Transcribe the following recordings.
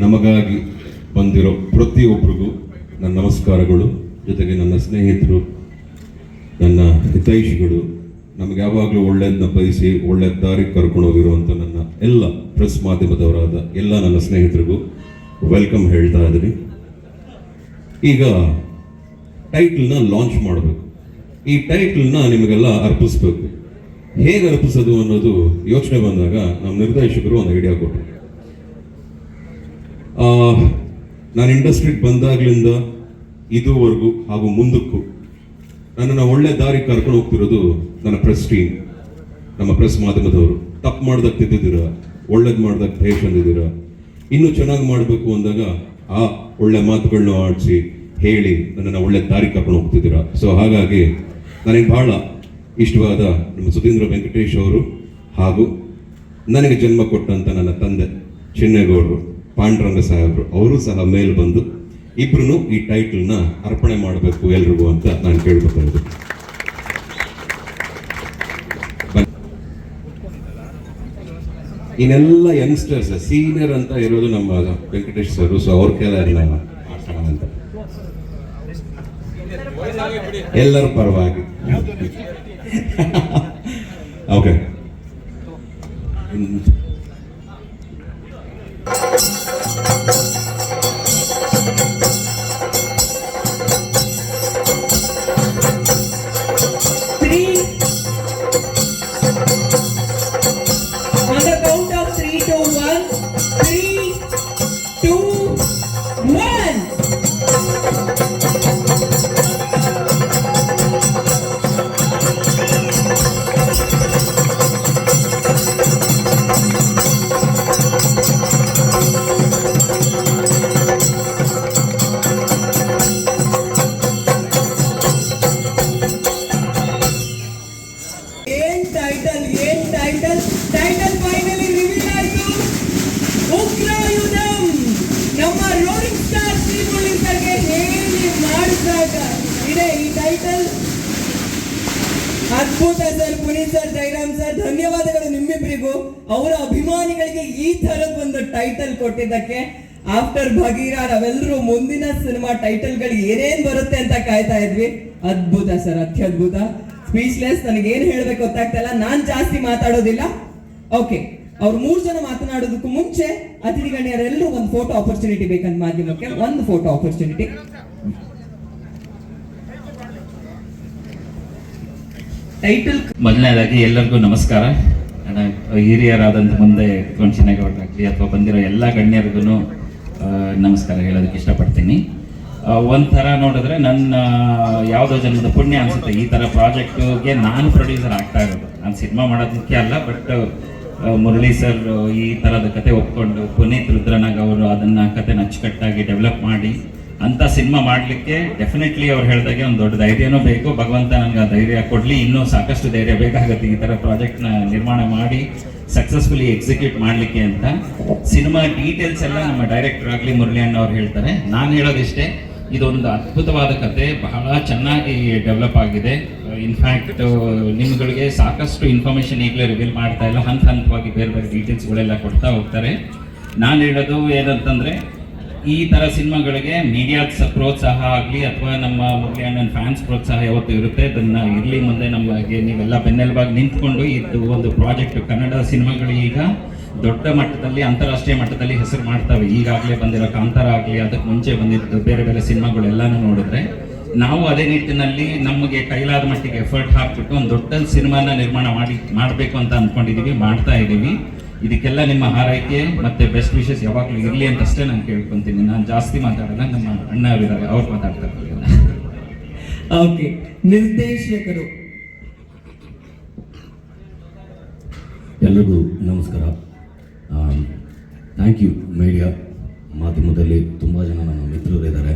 ನಮಗಾಗಿ ಬಂದಿರೋ ಪ್ರತಿಯೊಬ್ಬರಿಗೂ ನನ್ನ ನಮಸ್ಕಾರಗಳು, ಜೊತೆಗೆ ನನ್ನ ಸ್ನೇಹಿತರು, ನನ್ನ ಹಿತೈಷಿಗಳು, ನಮ್ಗೆ ಯಾವಾಗಲೂ ಒಳ್ಳೆಯದನ್ನ ಬಯಸಿ, ಒಳ್ಳೆ ದಾರಿ ಕರ್ಕೊಂಡು ಹೋಗಿರುವಂಥ ನನ್ನ ಎಲ್ಲ ಪ್ರೆಸ್ ಮಾಧ್ಯಮದವರಾದ ಎಲ್ಲ ನನ್ನ ಸ್ನೇಹಿತರಿಗೂ ವೆಲ್ಕಮ್ ಹೇಳ್ತಾ ಇದ್ದೀನಿ. ಈಗ ಟೈಟಲ್ನ ಲಾಂಚ್ ಮಾಡಬೇಕು. ಈ ಟೈಟಲ್ನ ನಿಮಗೆಲ್ಲ ಅರ್ಪಿಸ್ಬೇಕು. ಹೇಗೆ ಅರ್ಪಿಸೋದು ಅನ್ನೋದು ಯೋಚನೆ ಬಂದಾಗ ನಮ್ಮ ನಿರ್ದೇಶಕರು ಒಂದು ಐಡಿಯಾ ಕೊಟ್ಟರು ನಾನು ಇಂಡಸ್ಟ್ರಿಗೆ ಬಂದಾಗ್ಲಿಂದ ಇದುವರೆಗೂ ಹಾಗೂ ಮುಂದಕ್ಕೂ ನನ್ನನ್ನು ಒಳ್ಳೆ ದಾರಿ ಕರ್ಕೊಂಡು ಹೋಗ್ತಿರೋದು ನನ್ನ ಪ್ರೆಸ್ ಟೀಮ್ ನಮ್ಮ ಪ್ರೆಸ್ ಮಾಧ್ಯಮದವರು. ತಪ್ಪು ಮಾಡ್ದಾಗ ತಿದ್ದಿದ್ದೀರ? ಒಳ್ಳೇದು ಮಾಡ್ದಾಗ ಭೇಷ್ ಬಂದಿದ್ದೀರ ಇನ್ನೂ ಚೆನ್ನಾಗಿ ಮಾಡಬೇಕು ಅಂದಾಗ, ಆ, ಒಳ್ಳೆ ಮಾತುಗಳನ್ನ ಆಡಿಸಿ, ಹೇಳಿ ನನ್ನನ್ನು ಒಳ್ಳೆ ದಾರಿ ಕರ್ಕೊಂಡು ಹೋಗ್ತಿದ್ದೀರ? ಸೊ ಹಾಗಾಗಿ ನನಗೆ ಬಹಳ ಇಷ್ಟವಾದ ನಮ್ಮ ಸುಧೀಂದ್ರ ವೆಂಕಟೇಶ್ ಅವರು ಹಾಗೂ ನನಗೆ ಜನ್ಮ ಕೊಟ್ಟಂತ ನನ್ನ ತಂದೆ ಚಿನ್ನೇಗೌಡರು ಪಾಂಡುರಂಗ ಸಾಹೇಬರು, ಅವರು ಸಹ ಮೇಲ್ ಬಂದು ಇಬ್ರು ಈ ಟೈಟಲ್ನ ಅರ್ಪಣೆ ಮಾಡಬೇಕು ಎಲ್ರಿಗೂ ಅಂತ ನಾನು ಕೇಳ್ಕೊತಾ ಇದ್ದೆ ಇನ್ನೆಲ್ಲ ಯಂಗ್ಸ್ಟರ್ಸ್ ಸೀನಿಯರ್ ಅಂತ ಇರೋದು ನಮ್ಮ ವೆಂಕಟೇಶ್ ಸರ್ ಸೊ ಅವ್ರ ಕೆಲ ಎಲ್ಲರ ಪರವಾಗಿ. ಕೊಟ್ಟಿದ್ದಕ್ಕೆ ಆಫ್ಟರ್ ಭಗೀರ ನಾವೆಲ್ಲರೂ ಮುಂದಿನ ಸಿನಿಮಾ ಟೈಟಲ್ಗಳು ಏನೇನ್ ಬರುತ್ತೆ ಅಂತ ಕಾಯ್ತಾ ಇದ್ವಿ. ಅದ್ಭುತ ಸರ್, ಅತ್ಯದ್ಭುತ. ಸ್ಪೀಚ್ಲೆಸ್ ನನಗೆ ಏನ್ ಹೇಳ್ಬೇಕು ಗೊತ್ತಾಗ್ತಾ ಇಲ್ಲ. ನಾನ್ ಜಾಸ್ತಿ ಮಾತಾಡೋದಿಲ್ಲ. ಓಕೆ ಅವ್ರು ಮೂರ್ ಜನ ಮಾತನಾಡೋದಕ್ಕೂ ಮುಂಚೆ ಅತಿಥಿ ಗಣ್ಯರೆಲ್ಲರೂ ಒಂದು ಫೋಟೋ ಆಪರ್ಚುನಿಟಿ ಬೇಕಂತ ಮಾಧ್ಯಮಕ್ಕೆ ಒಂದು ಫೋಟೋ ಆಪರ್ಚುನಿಟಿ ಟೈಟಲ್ ಮೊದಲನೇದಾಗಿ ಎಲ್ಲರಿಗೂ ನಮಸ್ಕಾರ. ಹಿರಿಯರಾದಂಥ ಮುಂದೆ ಕೊಂಚಿನಗೌಡರಾಗಲಿ ಅಥವಾ ಬಂದಿರೋ ಎಲ್ಲ ಗಣ್ಯರಿಗೂ ನಮಸ್ಕಾರ ಹೇಳೋದಕ್ಕೆ ಇಷ್ಟಪಡ್ತೀನಿ. ಒಂಥರ ನೋಡಿದ್ರೆ ನನ್ನ, ಯಾವುದೋ ಜನ್ಮದ ಪುಣ್ಯ ಅನಿಸುತ್ತೆ. ಈ ಥರ ಪ್ರಾಜೆಕ್ಟ್ಗೆ ನಾನು ಪ್ರೊಡ್ಯೂಸರ್ ಆಗ್ತಾ ಇರೋದು. ನಾನು ಸಿನಿಮಾ ಮಾಡೋದು ಮುಖ್ಯ ಅಲ್ಲ ಬಟ್ ಮುರಳಿ ಸರ್ ಈ ಥರದ ಕತೆ ಒಪ್ಕೊಂಡು ಪುನೀತ್ ರುದ್ರನಾಗ್ ಅವರು ಅದನ್ನು ಕತೆ ಅಚ್ಚುಕಟ್ಟಾಗಿ ಡೆವಲಪ್ ಮಾಡಿ ಅಂತ ಸಿನಿಮಾ ಮಾಡಲಿಕ್ಕೆ ಡೆಫಿನೆಟ್ಲಿ ಅವ್ರು ಹೇಳಿದಾಗೆ ಒಂದು ದೊಡ್ಡ ಧೈರ್ಯನೂ ಬೇಕು. ಭಗವಂತ ನನಗೆ ಆ ಧೈರ್ಯ ಕೊಡಲಿ. ಇನ್ನೂ ಸಾಕಷ್ಟು ಧೈರ್ಯ ಬೇಕಾಗುತ್ತೆ ಈ ಥರ ಪ್ರಾಜೆಕ್ಟ್ನ ನಿರ್ಮಾಣ ಮಾಡಿ ಸಕ್ಸಸ್ಫುಲಿ ಎಕ್ಸಿಕ್ಯೂಟ್ ಮಾಡಲಿಕ್ಕೆ ಅಂತ. ಸಿನಿಮಾ ಡೀಟೇಲ್ಸ್ ಎಲ್ಲ ನಮ್ಮ ಡೈರೆಕ್ಟರ್ ಆಗಲಿ ಮುರಳಿ ಅಣ್ಣ ಅವ್ರು ಹೇಳ್ತಾರೆ. ನಾನು ಹೇಳೋದಿಷ್ಟೇ, ಇದೊಂದು ಅದ್ಭುತವಾದ ಕತೆ. ಬಹಳ ಚೆನ್ನಾಗಿ ಡೆವಲಪ್ ಆಗಿದೆ. ಇನ್ಫ್ಯಾಕ್ಟ್ ನಿಮ್ಗಳಿಗೆ ಸಾಕಷ್ಟು ಇನ್ಫಾರ್ಮೇಷನ್ ಈಗಲೇ ರಿವೀಲ್ ಮಾಡ್ತಾ ಇಲ್ಲ. ಹಂತ ಹಂತವಾಗಿ ಬೇರೆ ಬೇರೆ ಡೀಟೇಲ್ಸ್ಗಳೆಲ್ಲ ಕೊಡ್ತಾ ಹೋಗ್ತಾರೆ. ನಾನು ಹೇಳೋದು ಏನಂತಂದ್ರೆ ಈ ತರ ಸಿನಿಮಾಗಳಿಗೆ ಮೀಡಿಯಾದ ಪ್ರೋತ್ಸಾಹ ಆಗಲಿ ಅಥವಾ ನಮ್ಮ ಮುರಳಿ ಅಣ್ಣನ ಫ್ಯಾನ್ಸ್ ಪ್ರೋತ್ಸಾಹ ಯಾವತ್ತು ಇರುತ್ತೆ ಅದನ್ನ ಇರ್ಲಿ ಮುಂದೆ ನಮಗೆ ನೀವೆಲ್ಲ ಬೆನ್ನೆಲುಬಾಗಿ ನಿಂತ್ಕೊಂಡು ಇದು ಒಂದು ಪ್ರಾಜೆಕ್ಟ್ ಕನ್ನಡ ಸಿನಿಮಾಗಳು ಈಗ ದೊಡ್ಡ ಮಟ್ಟದಲ್ಲಿ, ಅಂತಾರಾಷ್ಟ್ರೀಯ ಮಟ್ಟದಲ್ಲಿ ಹೆಸರು ಮಾಡ್ತವೆ. ಈಗಾಗಲೇ ಬಂದಿರೋ ಕಾಂತಾರ ಆಗಲಿ, ಅದಕ್ಕೆ ಮುಂಚೆ ಬಂದಿದ್ದು ಬೇರೆ ಬೇರೆ ಸಿನಿಮಾಗಳೆಲ್ಲನೂ ನೋಡಿದ್ರೆ, ನಾವು ಅದೇ ನಿಟ್ಟಿನಲ್ಲಿ ನಮಗೆ ಕೈಲಾದ ಮಟ್ಟಿಗೆ ಎಫರ್ಟ್ ಹಾಕ್ಬಿಟ್ಟು ಒಂದು ದೊಡ್ಡ ಸಿನಿಮಾನ ನಿರ್ಮಾಣ ಮಾಡಿ, ಮಾಡಬೇಕು ಅಂತ ಅಂದ್ಕೊಂಡಿದ್ದೀವಿ ಮಾಡ್ತಾ ಇದ್ದೀವಿ ಇದಕ್ಕೆಲ್ಲ ನಿಮ್ಮ ಹಾರೈಕೆ ಮತ್ತೆ ಬೆಸ್ಟ್ ವಿಶಸ್ ಯಾವಾಗಲೂ ಇರಲಿ ಅಂತ ಅಷ್ಟೇ ನಾನು ಕೇಳ್ಕೊಂತೀನಿ. ನಾನು ಜಾಸ್ತಿ ಮಾತಾಡಲ್ಲ ನಮ್ಮ ಅಣ್ಣ ಅವರಿದ್ದಾರೆ ಅವ್ರು ಮಾತಾಡ್ತಾರೆ. ಓಕೆ ನಿರ್ದೇಶಕರು. ಎಲ್ಲರಿಗೂ ನಮಸ್ಕಾರ. ಥ್ಯಾಂಕ್ ಯು ಮೀಡಿಯಾ ಮಾಧ್ಯಮದಲ್ಲಿ ತುಂಬ ಜನ ನನ್ನ ಮಿತ್ರರು ಇದ್ದಾರೆ.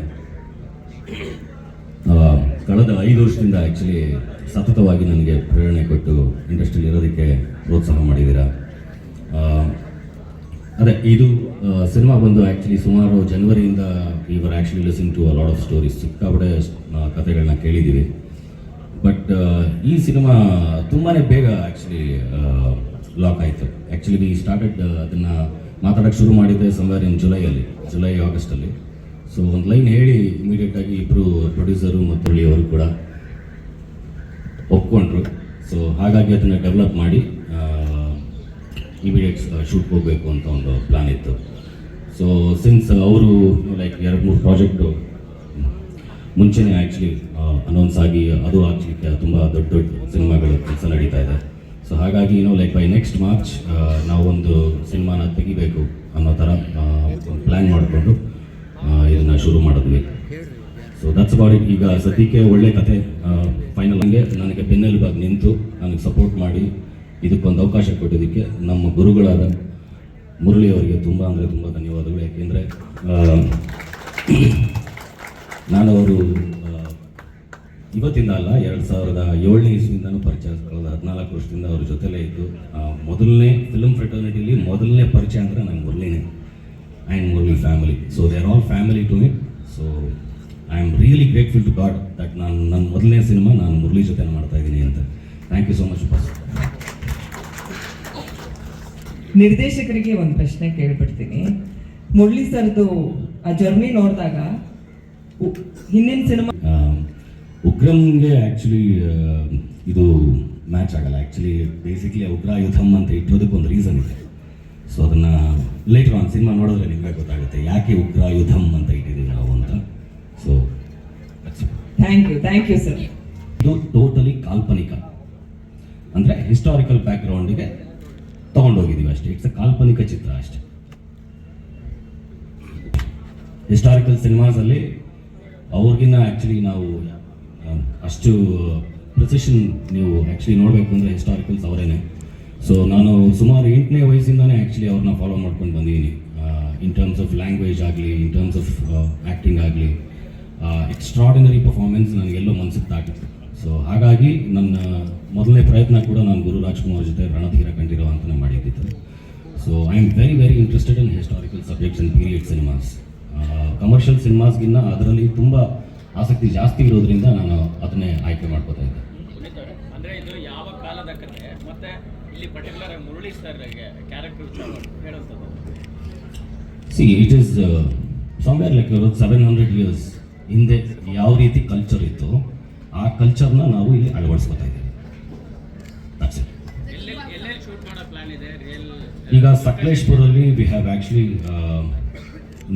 ಆ, ಕಳೆದ ಐದು ವರ್ಷದಿಂದ ಆ್ಯಕ್ಚುಲಿ ಸತತವಾಗಿ ನನಗೆ ಪ್ರೇರಣೆ ಕೊಟ್ಟು ಇಂಡಸ್ಟ್ರಿಯಲ್ಲಿ ಇರೋದಕ್ಕೆ ಪ್ರೋತ್ಸಾಹ ಮಾಡಿದ್ದೀರಾ? ಅದೇ, ಇದು ಸಿನಿಮಾ ಬಂದು ಆ್ಯಕ್ಚುಲಿ ಸುಮಾರು ಜನವರಿಯಿಂದ ಇವರ್ actually listen to a lot of stories ಸಿಕ್ಕಾಪಡೆ ಕಥೆಗಳನ್ನ ಕೇಳಿದ್ದೀವಿ. ಬಟ್ ಈ ಸಿನಿಮಾ ತುಂಬಾ ಬೇಗ ಆ್ಯಕ್ಚುಲಿ ಲಾಕ್ ಆಯಿತು. ಆ್ಯಕ್ಚುಲಿ ವಿ ಸ್ಟಾರ್ಟೆಡ್ ಅದನ್ನು ಮಾತಾಡೋಕ್ಕೆ ಶುರು ಮಾಡಿದ್ದೆ ಸಮ್ವೇರ್ ಇನ್ ಜುಲೈಯಲ್ಲಿ ಜುಲೈ ಆಗಸ್ಟಲ್ಲಿ ಸೊ ಒಂದು ಲೈನ್ ಹೇಳಿ ಇಮಿಡಿಯೇಟಾಗಿ ಇಬ್ಬರು ಪ್ರೊಡ್ಯೂಸರು ಮತ್ತು ಅವರು ಕೂಡ ಒಪ್ಕೊಂಡ್ರು. ಸೊ ಹಾಗಾಗಿ ಅದನ್ನು ಡೆವಲಪ್ ಮಾಡಿ. ಇಮಿಡಿಯೇಟ್ ಶೂಟ್ ಹೋಗಬೇಕು ಅಂತ ಒಂದು ಪ್ಲ್ಯಾನ್ ಇತ್ತು ಸೊ ಸಿನ್ಸ್ ಅವರು ಲೈಕ್ ಎರಡು ಮೂರು ಪ್ರಾಜೆಕ್ಟು ಮುಂಚೆನೇ ಆ್ಯಕ್ಚುಲಿ ಅನೌನ್ಸ್ ಆಗಿ ಅದು ಆ್ಯಕ್ಚುಲಿ ತುಂಬ ದೊಡ್ಡ ದೊಡ್ಡ ಸಿನಿಮಾಗಳು ಕೆಲಸ ನಡೀತಾ ಇದೆ. ಸೊ ಹಾಗಾಗಿ ಏನೋ ಲೈಕ್ ಬೈ ನೆಕ್ಸ್ಟ್ ಮಾರ್ಚ್ ನಾವೊಂದು ಸಿನಿಮಾನ ತೆಗಿಬೇಕು ಅನ್ನೋ ಥರ ಪ್ಲ್ಯಾನ್ ಮಾಡಿಕೊಂಡು ಇದನ್ನು ಶುರು ಮಾಡಿದ್ವಿ. ಸೊ ದಟ್ಸ್ ಇಟ್ ಈಗ ಸದ್ಯಕ್ಕೆ ಒಳ್ಳೆ ಕತೆ ಫೈನಲ್ ಹಂಗೆ ನನಗೆ ಬೆನ್ನೆಲುಬಾಗಿ ನಿಂತು, ನನಗೆ ಸಪೋರ್ಟ್ ಮಾಡಿ ಇದಕ್ಕೊಂದು ಅವಕಾಶ ಕೊಟ್ಟಿದ್ದಕ್ಕೆ ನಮ್ಮ ಗುರುಗಳಾದ ಮುರಳಿ ಅವರಿಗೆ ತುಂಬ ಅಂದರೆ ತುಂಬ ಧನ್ಯವಾದಗಳು. ಯಾಕೆಂದರೆ ನಾನು ಅವರು ಇವತ್ತಿಂದ ಅಲ್ಲ, ಎರಡು ಸಾವಿರದ ಏಳನೇ ಇಸ್ವಿಯಿಂದನೂ ಪರಿಚಯ ಕಳೆದ ಹದಿನಾಲ್ಕು ವರ್ಷದಿಂದ ಅವ್ರ ಜೊತೆಲೇ ಇದ್ದು ಮೊದಲನೇ ಫಿಲ್ಮ್ ಫ್ರೆಟರ್ನಿಟಿಲಿ ಮೊದಲನೇ ಪರಿಚಯ ಅಂದರೆ ನಾನು ಮುರಳಿನೇ. And Murali family so they are all family to me so I am really grateful to God that ನಾನು, ನನ್ನ ಮೊದಲನೇ ಸಿನಿಮಾ ನಾನು ಮುರಳಿ ಜೊತೆ ಮಾಡ್ತಾ ಇದ್ದೀನಿ ಅಂತ. ಥ್ಯಾಂಕ್ ಯು ಸೊ ಮಚ್ ಬಸ್ ನಿರ್ದೇಶಕರಿಗೆ ಒಂದು ಪ್ರಶ್ನೆ ಕೇಳ್ಬಿಡ್ತೀನಿ. ಮುರಳಿ ಸರ್ದು ಆ ಜರ್ನಿ ನೋಡಿದಾಗ ಹಿಂದಿನ ಸಿನಿಮಾ ಉಗ್ರಂಗೆ ಆ್ಯಕ್ಚುಲಿ ಇದು ಮ್ಯಾಚ್ ಆಗಲ್ಲ. ಆ್ಯಕ್ಚುಲಿ ಬೇಸಿಕ್ಲಿ ಉಗ್ರ ಯುಧಮ್ ಅಂತ ಇಟ್ಟಿರೋದಕ್ಕೆ ಒಂದು ರೀಸನ್ ಇದೆ. ಸೊ ಅದನ್ನು ಲೇಟರ್ ಆನ್ ಸಿನಿಮಾ ನೋಡಿದ್ರೆ ನಿಮಗೆ ಗೊತ್ತಾಗುತ್ತೆ. ಯಾಕೆ ಉಗ್ರ ಯುಧಮ್ ಅಂತ ಇಟ್ಟಿದ್ದೀವಿ ನಾವು ಅಂತ so thank you thank you sir ಇದು ಟೋಟಲಿ ಕಾಲ್ಪನಿಕ. ಅಂದರೆ ಹಿಸ್ಟಾರಿಕಲ್ ಬ್ಯಾಕ್ಗ್ರೌಂಡಿಗೆ ತೊಗೊಂಡೋಗಿದ್ದೀವಿ ಅಷ್ಟೇ. ಇಟ್ಸ್ ಅ ಕಾಲ್ಪನಿಕ ಚಿತ್ರ ಅಷ್ಟೇ. ಹಿಸ್ಟಾರಿಕಲ್ ಸಿನಿಮಾಸಲ್ಲಿ ಅವ್ರಿಗಿನ್ನ ಆ್ಯಕ್ಚುಲಿ ನಾವು ಅಷ್ಟು ಪ್ರೊಸೆಷನ್ ನೀವು ಆ್ಯಕ್ಚುಲಿ ನೋಡಬೇಕು ಅಂದರೆ ಹಿಸ್ಟಾರಿಕಲ್ಸ್ ಅವರೇನೆ. ಸೊ ನಾನು ಸುಮಾರು ಎಂಟನೇ ವಯಸ್ಸಿಂದನೇ ಆ್ಯಕ್ಚುಲಿ ಅವ್ರನ್ನ ಫಾಲೋ ಮಾಡ್ಕೊಂಡು ಬಂದಿದ್ದೀನಿ. ಇನ್ ಟರ್ಮ್ಸ್ ಆಫ್ ಲ್ಯಾಂಗ್ವೇಜ್ ಆಗಲಿ ಇನ್ ಟರ್ಮ್ಸ್ ಆಫ್ ಆ್ಯಕ್ಟಿಂಗ್ ಆಗಲಿ ಎಕ್ಸ್ಟ್ರಾಡಿನರಿ ಪರ್ಫಾರ್ಮೆನ್ಸ್ ನನಗೆಲ್ಲೋ ಮನಸ್ಸಿಗೆ ತಾಕಿತ್ತು ಸೊ ಹಾಗಾಗಿ ನನ್ನ ಮೊದಲನೇ ಪ್ರಯತ್ನ ಕೂಡ ನಾನು ಗುರು ರಾಜ್ಕುಮಾರ್ ಜೊತೆ ರಣಧೀರ ಕಂಡಿರೋ ಅಂತಲೇ ಮಾಡಿದ್ದಿತ್ತು so I am very very interested in historical subjects and period cinemas commercial ಸಿನಿಮಾಸ್ಗಿನ್ನ ಅದರಲ್ಲಿ ತುಂಬ ಆಸಕ್ತಿ ಜಾಸ್ತಿ ಇರೋದ್ರಿಂದ ನಾನು ಅದನ್ನೇ ಆಯ್ಕೆ ಮಾಡ್ಕೋತಾ ಇದ್ದೆ. ಅಂದ್ರೆ ಇದು ಯಾವ ಕಾಲದ ಕತೆ ಮತ್ತೆ ಇಲ್ಲಿ ಪರ್ಟಿಕ್ಯುಲರ್ ಮುರಳಿ ಸರ್ಗೆ ಕ್ಯಾರೆಕ್ಟರ್ ಹೇಳುವಂಥದ್ದು? See it is somewhere like seven hundred years ಹಿಂದೆ ಯಾವ ರೀತಿ ಕಲ್ಚರ್ ಇತ್ತು ಆ ಕಲ್ಚರ್ನ ನಾವು ಇಲ್ಲಿ ಅಳವಡಿಸ್ಕೊತಾ ಇದ್ದೀವಿ. ಈಗ ಸಕಲೇಶ್ಪುರಲ್ಲಿ ವಿ ಹ್ಯಾವ್ ಆ್ಯಕ್ಚುಲಿ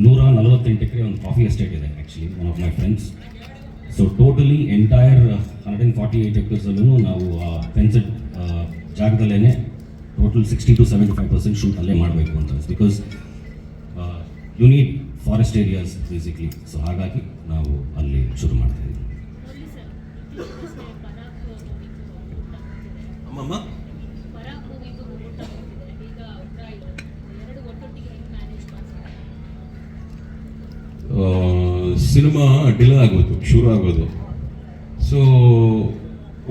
ನೂರ ನಲವತ್ತೆಂಟು ಎಕರೆ ಒಂದು ಕಾಫಿ ಎಸ್ಟೇಟ್ ಇದೆ actually one of my friends so totally entire hundred and forty eight ಎಕರ್ಸಲ್ಲೂ ನಾವು ಫೆನ್ಸೆಡ್ ಜಾಗದಲ್ಲೇ total sixty to seventy five percent shoot ಅಲ್ಲೇ ಮಾಡಬೇಕು ಅಂತ. Because you need forest areas basically so ಹಾಗಾಗಿ ನಾವು ಅಲ್ಲಿ ಶುರು ಮಾಡ್ತಾ ಇದ್ದೀವಿ ಮುರಳಿ ಸರ್ ಇತ್ತೀಚೆಗಷ್ಟೇ ಪರಾಕ್ ಮೂವಿಗೂ ಅಮ್ಮಮ್ಮ ಪರಾಕ್ ಮೂವಿಗೂ ಊಟ ಹೋಗ್ತಿದೆ ಈಗ ಉಗ್ರ ಇದೆ ಎರಡು ಒಟ್ಟೊಟ್ಟಿಗೆ ಹೆಂಗೆ ಮ್ಯಾನೇಜ್ ಮಾಡ್ತಾರೆ. ಸಿನಿಮಾ ಡಿಲೇ ಆಗೋದು ಶುರು ಆಗೋದು. ಸೊ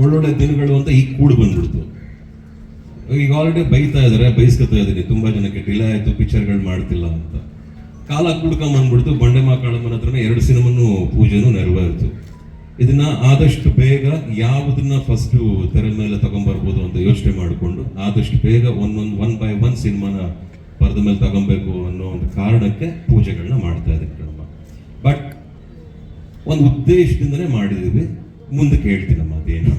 ಒಳ್ಳೊಳ್ಳೆ ದಿನಗಳು ಅಂತ ಈಗ ಕೂಡಿ ಬಂದ್ಬಿಡ್ತು. ಈಗ ಆಲ್ರೆಡಿ ಬೈತಾ ಇದ್ದಾರೆ ಬೈಸ್ಕೊತಾ ಇದ್ದೀನಿ. ತುಂಬಾ ಜನಕ್ಕೆ ಡಿಲೇ ಆಯ್ತು ಪಿಕ್ಚರ್ಗಳು ಮಾಡ್ತಿಲ್ಲ ಅಂತ. ಕಾಲ ಕೂಡ್ಕೊಂಡ್ ಬಂದ್ಬಿಡ್ತು. ಬಂಡೆ ಮಾಕಾಳಮ್ಮನ ಹತ್ರನೇ ಎರಡು ಸಿನಿಮಾನು ಪೂಜೆನೂ ನೆರವೇರಿತು. ಇದನ್ನ ಆದಷ್ಟು ಬೇಗ ಯಾವುದನ್ನ ಫಸ್ಟ್ ತೆರೆ ಮೇಲೆ ತಗೊಂಡ್ಬರ್ಬೋದು ಅಂತ ಯೋಚನೆ ಮಾಡಿಕೊಂಡು, ಆದಷ್ಟು ಬೇಗ ಒಂದೊಂದು ಒನ್ ಬೈ ಒನ್ ಸಿನಿಮಾನ ಪರದ ಮೇಲೆ ತಗೊಬೇಕು ಅನ್ನೋ ಒಂದು ಕಾರಣಕ್ಕೆ ಪೂಜೆಗಳನ್ನ ಮಾಡ್ತಾ ಇದ್ದೀವಿ ಕಣಮ್ಮ ಬಟ್ ಒಂದು ಉದ್ದೇಶದಿಂದನೇ ಮಾಡಿದೀವಿ. ಮುಂದಕ್ಕೆ ಹೇಳ್ತೀನಮ್ಮ ಅದೇನು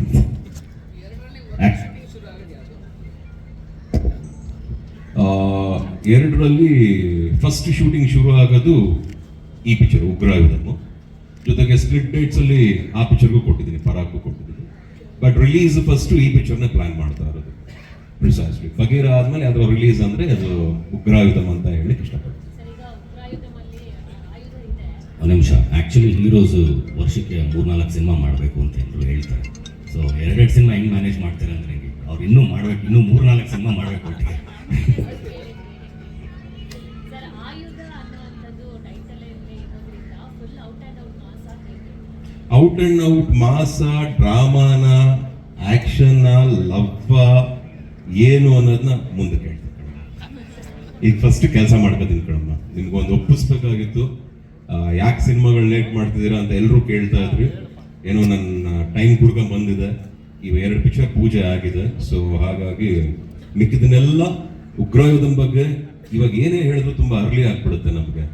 ಎರಡರಲ್ಲಿ ಫಸ್ಟ್ ಶೂಟಿಂಗ್ ಶುರು ಆಗೋದು ಈ ಪಿಕ್ಚರ್ ಉಗ್ರಾಯುಧము ಜೊತೆಗೆ ಸ್ಪ್ಲಿಟ್ ಡೇಟ್ಸ್ ಅಲ್ಲಿ ಆ ಪಿಕ್ಚರ್ಗೂ ಕೊಟ್ಟಿದ್ದೀನಿ ಪರಾಕು ಕೊಟ್ಟಿದ್ದೀನಿ. ಬಟ್ ರಿಲೀಸ್ ಫಸ್ಟ್ ಈ ಪಿಕ್ಚರ್ನ ಪ್ಲಾನ್ ಮಾಡ್ತಾ ಇರೋದು. ಪ್ರಿಸೈಸ್ಲಿ ಬಗೀರ ಆದ್ಮೇಲೆ ಅದರ ರಿಲೀಸ್ ಅಂದ್ರೆ ಅದು ಉಗ್ರಾಯುಧಮ್ ಅಂತ ಹೇಳಿ ಇಷ್ಟಪಡ್ತೀನಿ ಸರ್ ಈಗ ಉಗ್ರಾಯುಧಮಲ್ಲಿ ಆಯುಧ ಇದೆ. ಒಂದು ನಿಮಿಷ. ಆ್ಯಕ್ಚುಲಿ ಹೀರೋಸು ವರ್ಷಕ್ಕೆ ಮೂರ್ನಾಲ್ಕು ಸಿನಿಮಾ ಮಾಡಬೇಕು ಅಂತ ಎಲ್ಲರೂ ಹೇಳ್ತಾರೆ. ಸೊ ಎರಡೆರಡು ಸಿನಿಮಾ ಹೆಂಗೆ ಮ್ಯಾನೇಜ್ ಮಾಡ್ತಾರೆ ಅಂದರೆ ಅವ್ರು ಇನ್ನೂ ಮಾಡ್ಬೇಕು ಇನ್ನೂ ಮೂರ್ನಾಲ್ಕು ಸಿನಿಮಾ ಮಾಡಬೇಕು ಒಟ್ಟಿಗೆ. ಔಟ್ ಅಂಡ್ ಔಟ್ ಮಾಸ ಡ್ರಾಮಾನ ಆಕ್ಷನ್ ಲವ್ವ ಏನು ಅನ್ನೋದನ್ನ ಮುಂದೆ ಕೇಳ್ತೀನಿ ಈಗ ಫಸ್ಟ್ ಕೆಲಸ ಮಾಡ್ಕೋತೀನಿ ಕಣಮ್ಮ. ನಿಮ್ಗೊಂದು ಒಪ್ಪಿಸ್ಬೇಕಾಗಿತ್ತು. ಯಾಕೆ ಸಿನಿಮಾಗಳು ಲೇಟ್ ಮಾಡ್ತಿದ್ದೀರಾ ಅಂತ ಎಲ್ಲರೂ ಕೇಳ್ತಾ ಇದ್ರಿ. ಏನೋ ನನ್ನ ಟೈಮ್ ಕುಡ್ಕೊಂಡು ಬಂದಿದೆ. ಇವು ಎರಡು ಪಿಕ್ಚರ್ ಪೂಜೆ ಆಗಿದೆ. ಸೊ ಹಾಗಾಗಿ ಮಿಕ್ಕಿದನ್ನೆಲ್ಲ ಉಗ್ರಾಯುಧಂ ಬಗ್ಗೆ ಇವಾಗ ಏನೇ ಹೇಳಿದ್ರು ತುಂಬಾ ಅರ್ಲಿ ಆಗ್ಬಿಡುತ್ತೆ ನಮಗೆ.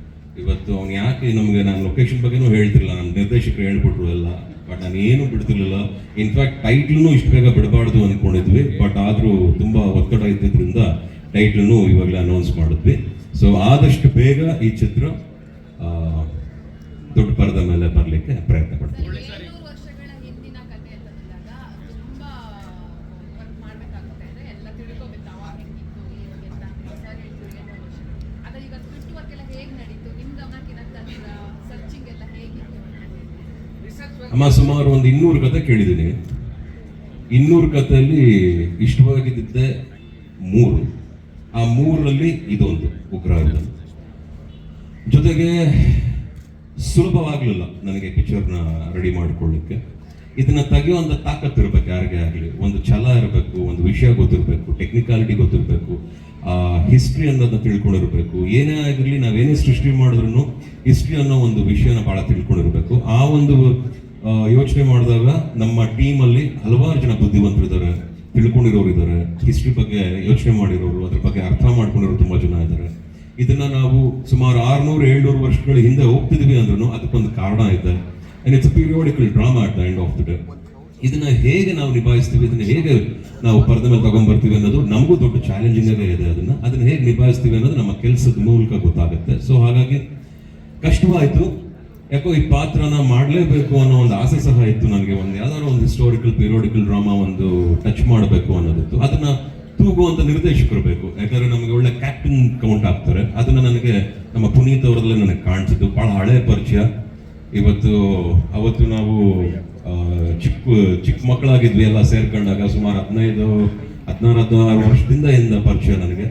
ಇವತ್ತು ಅವ್ನು ಯಾಕೆ ನಮಗೆ ನಾನು ಲೊಕೇಶನ್ ಬಗ್ಗೆನೂ ಹೇಳ್ತಿರಲಿಲ್ಲ ನನ್ನ ನಿರ್ದೇಶಕರು ಹೇಳ್ಬಿಟ್ರು ಎಲ್ಲ ಬಟ್ ನಾನು ಏನು ಬಿಡ್ತಿರ್ಲಿಲ್ಲ. ಇನ್ಫ್ಯಾಕ್ಟ್ ಟೈಟ್ಲ್ನು ಇಷ್ಟು ಬೇಗ ಬಿಡಬಾರ್ದು ಅಂದ್ಕೊಂಡಿದ್ವಿ ಬಟ್ ಆದರೂ ತುಂಬ ಒತ್ತಡ ಇದ್ದಿದ್ದರಿಂದ ಟೈಟ್ಲ್ನು ಇವಾಗಲೇ ಅನೌನ್ಸ್ ಮಾಡಿದ್ವಿ. ಸೊ ಆದಷ್ಟು ಬೇಗ ಈ ಚಿತ್ರ ದೊಡ್ಡ ಪರದ ಮೇಲೆ ಬರಲಿಕ್ಕೆ ಪ್ರಯತ್ನ ಪಡ್ತೀವಿ ಏಳ್ನೂರು ವರ್ಷಗಳ ಹಿಂದಿನ ಕಥೆ ಅಂತಂದಾಗ ತುಂಬಾ ವರ್ಕ್ ಮಾಡ್ಬೇಕಾಗುತ್ತೆ ಅಂದ್ರೆ ಎಲ್ಲ ತಿಳ್ಕೊಬೇಕು ಅವಾಗ ಹೆಂಗಿತ್ತು ಏನು ಎತ್ತ ಅಂತ ಸರ್ ಹೇಳ್ತೀವಿ ಏಳ್ನೂರು ವರ್ಷ ಅದ್ರ ಈಗ ಸ್ಕ್ರಿಪ್ಟ್ ವರ್ಕ್ ಎಲ್ಲ ಹೇಗೆ ನಡೀತು ನಿಮ್ ಗಮನಕ್ಕೆ ಏನಂತಂದ್ರ ಸರ್ಚಿಂಗ್ ಎಲ್ಲ ಹೇಗಿತ್ತು ರಿಸರ್ಚ್ ಅಮ್ಮ ಸುಮಾರು ಒಂದು ಇನ್ನೂರು ಕತೆ ಕೇಳಿದ್ದೀನಿ. ಇನ್ನೂರು ಕಥೆಯಲ್ಲಿ ಇಷ್ಟವಾಗಿದ್ದೆ ಮೂರು. ಆ ಮೂರರಲ್ಲಿ ಇದೊಂದು ಉಗ್ರಹ ಜೊತೆಗೆ ಸುಲಭವಾಗ್ಲಿಲ್ಲ ನನಗೆ ಪಿಕ್ಚರ್ನ ರೆಡಿ ಮಾಡ್ಕೊಳ್ಳಿಕ್ಕೆ. ಇದನ್ನ ತೆಗೆಯುವಂಥ ತಾಕತ್ತು ಇರಬೇಕು, ಯಾರಿಗೆ ಆಗಲಿ. ಒಂದು ಛಲ ಇರಬೇಕು, ಒಂದು ವಿಷಯ ಗೊತ್ತಿರಬೇಕು ಟೆಕ್ನಿಕಾಲಿಟಿ ಗೊತ್ತಿರಬೇಕು, ಆ ಹಿಸ್ಟ್ರಿ ಅನ್ನೋದನ್ನ ತಿಳ್ಕೊಂಡಿರ್ಬೇಕು. ಏನೇ ಆಗಿರಲಿ ನಾವೇನೇ ಸೃಷ್ಟಿ ಮಾಡಿದ್ರು ಹಿಸ್ಟ್ರಿ ಅನ್ನೋ ಒಂದು ವಿಷಯನ ಬಹಳ ತಿಳ್ಕೊಂಡಿರ್ಬೇಕು. ಆ ಒಂದು ಯೋಚನೆ ಮಾಡಿದಾಗ ನಮ್ಮ ಟೀಮಲ್ಲಿ ಹಲವಾರು ಜನ ಬುದ್ಧಿವಂತರಿದ್ದಾರೆ, ತಿಳ್ಕೊಂಡಿರೋರು ಇದ್ದಾರೆ ಹಿಸ್ಟ್ರಿ ಬಗ್ಗೆ ಯೋಚನೆ ಮಾಡಿರೋರು, ಅದ್ರ ಬಗ್ಗೆ ಅರ್ಥ ಮಾಡ್ಕೊಂಡಿರೋರು ತುಂಬಾ ಜನ ಇದ್ದಾರೆ. ಇದನ್ನ ನಾವು ಸುಮಾರು ಆರ್ನೂರು, ಏಳ್ನೂರು ವರ್ಷಗಳ ಹಿಂದೆ ಹೋಗ್ತಿದ್ವಿ ಅಂದ್ರೂ ಅದಕ್ಕೊಂದು ಕಾರಣ ಇದೆ. And it's periodical drama at the end of the day ಇದನ್ನ ಹೇಗೆ ನಾವು ನಿಭಾಯಿಸ್ತೀವಿ, ಇದನ್ನ ಹೇಗೆ ನಾವು ಪರದ ಮೇಲೆ ತಗೊಂಡ್ಬರ್ತೀವಿ ಅನ್ನೋದು ನಮಗೂ ದೊಡ್ಡ ಚಾಲೆಂಜಿಂಗ್ ಇದೆ ಅದನ್ನ. ಅದನ್ನ ಹೇಗೆ ನಿಭಾಯಿಸ್ತೀವಿ ಅನ್ನೋದು ನಮ್ಮ ಕೆಲಸದ ಮೂಲಕ ಗೊತ್ತಾಗುತ್ತೆ. ಸೊ ಹಾಗಾಗಿ ಕಷ್ಟವಾಯ್ತು. ಯಾಕೋ ಈ ಪಾತ್ರನ ಮಾಡಲೇಬೇಕು ಅನ್ನೋ ಒಂದು ಆಸೆ ಸಹ ಇತ್ತು ನನಗೆ. ಒಂದು ಯಾವ್ದಾದ್ರು ಒಂದು ಹಿಸ್ಟೋರಿಕಲ್ ಪೀರಿಯೋಡಿಕಲ್ ಡ್ರಾಮಾ ಒಂದು ಟಚ್ ಮಾಡಬೇಕು ಅನ್ನೋದಿತ್ತು. ಅದನ್ನ ತೂಗುವಂತ ನಿರ್ದೇಶಕರು ಬೇಕು. ಯಾಕಂದ್ರೆ ನಮಗೆ ಒಳ್ಳೆ ಕ್ಯಾಪ್ಟನ್ ಕೌಂಟ್ ಆಗ್ತಾರೆ. ಅದನ್ನ ನನಗೆ ನಮ್ಮ ಪುನೀತ್ ಅವರಲ್ಲೇ ನನಗೆ ಕಾಣಿಸಿದ್ದು. ಬಹಳ ಹಳೆ ಪರಿಚಯ. ಇವತ್ತು, ಅವತ್ತು ನಾವು ಚಿಕ್ಕ ಚಿಕ್ಕ ಮಕ್ಕಳಾಗಿದ್ವಿ ಎಲ್ಲ ಸೇರ್ಕೊಂಡಾಗ ಸುಮಾರು ಹದಿನೈದು, ಹದಿನಾರು ಹದಿನಾರು ವರ್ಷದಿಂದ ಇಂದ ಪರಿಚಯ ನನಗೆ.